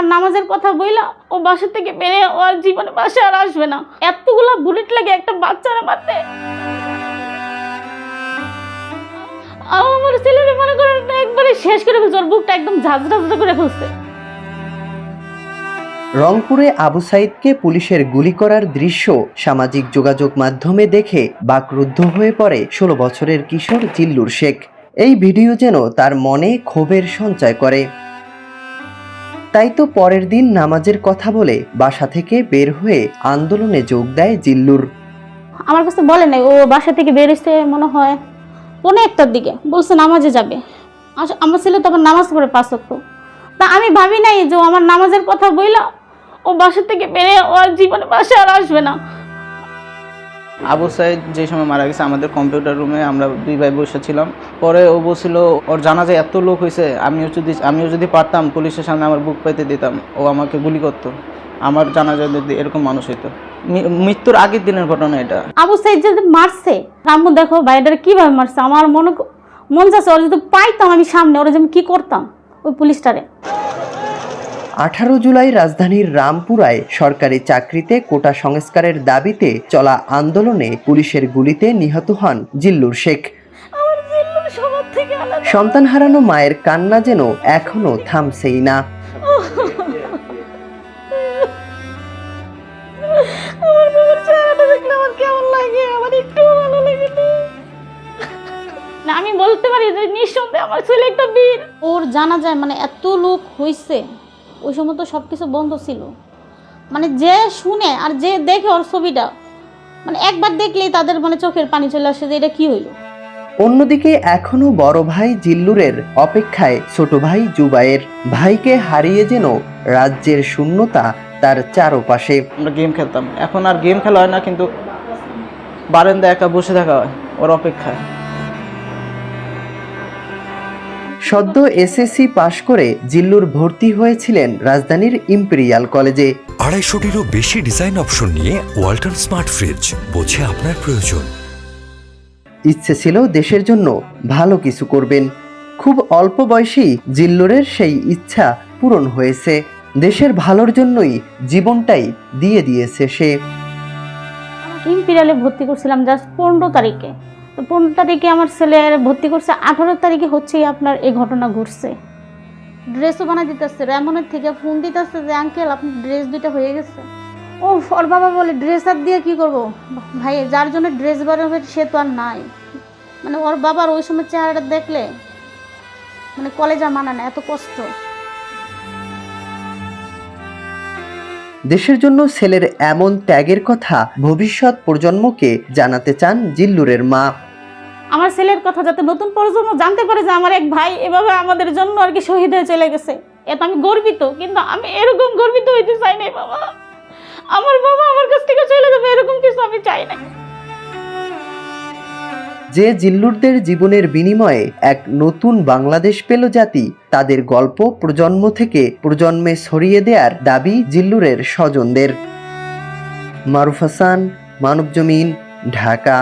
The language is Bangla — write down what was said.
আমার নামাজের কথা বইলা ও বাসা থেকে বেরিয়ে ও আর জীবনে বাসা আর আসবে না। এতগুলা বুলেট লাগে একটা বাচ্চারা মারতে। আমার ছেলেকে মনে করেন একবারে শেষ করে ফেলছে, ওর বুকটা একদম ঝাঁঝরা করে ফেলছে। রংপুরে আবু সাইদকে পুলিশের গুলি করার দৃশ্য সামাজিক যোগাযোগ মাধ্যমে দেখে বাকরুদ্ধ হয়ে পড়ে ষোলো বছরের কিশোর জিল্লুর শেখ। এই ভিডিও যেন তার মনে ক্ষোভের সঞ্চয় করে। তাই তো পরের দিন নামাজের কথা বলে বাসা থেকে বের হয়ে আন্দোলনে যোগ দেয় জিল্লুর। আমার কাছে বলে নাই, ও বাসা থেকে বেরিয়েছে মনে হয় পনেরো একটার দিকে, বলছে নামাজে যাবে। আমার ছেলে তখন নামাজ পড়ে পাঁচ ওয়াক্ত। তা আমি ভাবি নাই যে আমার নামাজের কথা বইলা ও বাসা থেকে বেরে ও জীবনে বাসা আর আসবে না। আবু সাইদ যে সময় মারা গেছে, আমাদের কম্পিউটার রুমে আমরা দুই ভাই বসে ছিলাম। পরে ও বলছিল, ওর জানা যায় এত লোক হয়েছে আমিও যদি আমিও যদি পারতাম, পুলিশের সামনে আমার বুক পাইতে দিতাম, ও আমাকে গুলি করতো। আমার জানা যায় যদি এরকম মানুষ হইতো। মৃত্যুর আগের দিনের ঘটনা এটা। আবু সাইদ যদি মারছে আম্মু দেখো ভাইটার কীভাবে মারছে, আমার মনে মন যাচ্ছে, ওরা যদি পাইতাম আমি সামনে, ওরা যে আমি কি করতাম? ওই পুলিশটারে। আঠারো জুলাই রাজধানীর রামপুরায় সরকারি চাকরিতে কোটা সংস্কারের দাবিতে চলা আন্দোলনে পুলিশের গুলিতে নিহত হন জিল্লুর শেখ। আমার জিল্লুর সবার থেকে আলাদা। সন্তান হারানো মায়ের কান্না যেন এখনও থামছেই না আমি বলতে পারি যে নিঃসন্দেহে আমার ছেলে একটা বীর। ওর জানা যায় মানে এত লোক হইছে। ওই সময় তো সব কিছু বন্ধ ছিল। মানে যে শুনে আর যে দেখে ওর ছবিটা মানে একবার দেখলেই তাদের মানে চোখের পানি চলে আসে যে এটা কি হইল। অন্যদিকে এখনও বড় ভাই জিল্লুরের অপেক্ষায় ছোট ভাই জুবায়ের ভাইকে হারিয়ে যেন রাজ্যের শূন্যতা তার চারপাশে। আমরা গেম খেলতাম। এখন আর গেম খেলা হয় না কিন্তু বারান্দা একা বসে থাকা হয় ওর অপেক্ষায়। সদ্য এসএসসি পাশ করে জিল্লুর ভর্তি হয়েছিলেন রাজধানীর ইম্পেরিয়াল কলেজে আড়াইশোটিরও বেশি ডিজাইন অপশন নিয়ে ওয়াল্টন স্মার্ট ফ্রিজ বোঝে আপনার প্রয়োজন। ইচ্ছে ছিল দেশের জন্য ভালো কিছু করবেন। খুব অল্প বয়সেই জিল্লুরের সেই ইচ্ছা পূরণ হয়েছে। দেশের ভালোর জন্যই জীবনটাই দিয়ে দিয়েছে সে। ইম্পিরিয়ালে ভর্তি করছিলাম জাস্ট পনেরো তারিখে। তো পনেরো তারিখে আমার ছেলে ভর্তি করছে আঠারো তারিখে হচ্ছেই আপনার এই ঘটনা ঘটছে। ড্রেসও বানা দিতেছে রেমনের থেকে ফোন দিতেছে যে আঙ্কেল আপনার ড্রেস দুইটা হয়ে গেছে। ও ওর বাবা বলে ড্রেস আর দিয়ে কি করব? ভাই যার জন্য ড্রেস বানাবে সে তো আর নাই। মানে ওর বাবার ওই সময় চেহারাটা দেখলে মানে কলেজে মানা না এত কষ্ট। দেশের জন্য ছেলের এমন ত্যাগের কথা ভবিষ্যৎ প্রজন্মকে জানাতে চান জিল্লুরের মা। আমার ছেলের কথা যাতে নতুন প্রজন্ম জানতে পারে যে আমার এক ভাই এভাবে আমাদের জন্য আর কি শহীদ হয়ে চলে গেছে। এত আমি গর্বিত, কিন্তু আমি এরকম গর্বিত হইতে চাই নাই, বাবা। আমার বাবা আমার কাছ থেকে চলে যাবে, এরকম কিছু আমি চাই না যে জিল্লুরদের জীবনের বিনিময়ে এক নতুন বাংলাদেশ পেল জাতি, তাদের গল্প প্রজন্ম থেকে প্রজন্মে ছড়িয়ে দেওয়ার দাবি জিল্লুরের স্বজনদের। মারুফ হাসান, মানবজমিন, ঢাকা।